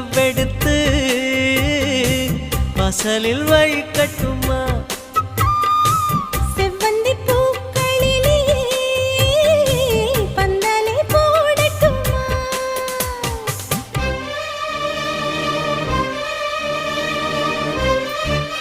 நிலவெடுத்து வாசலில் வழி கட்டுமா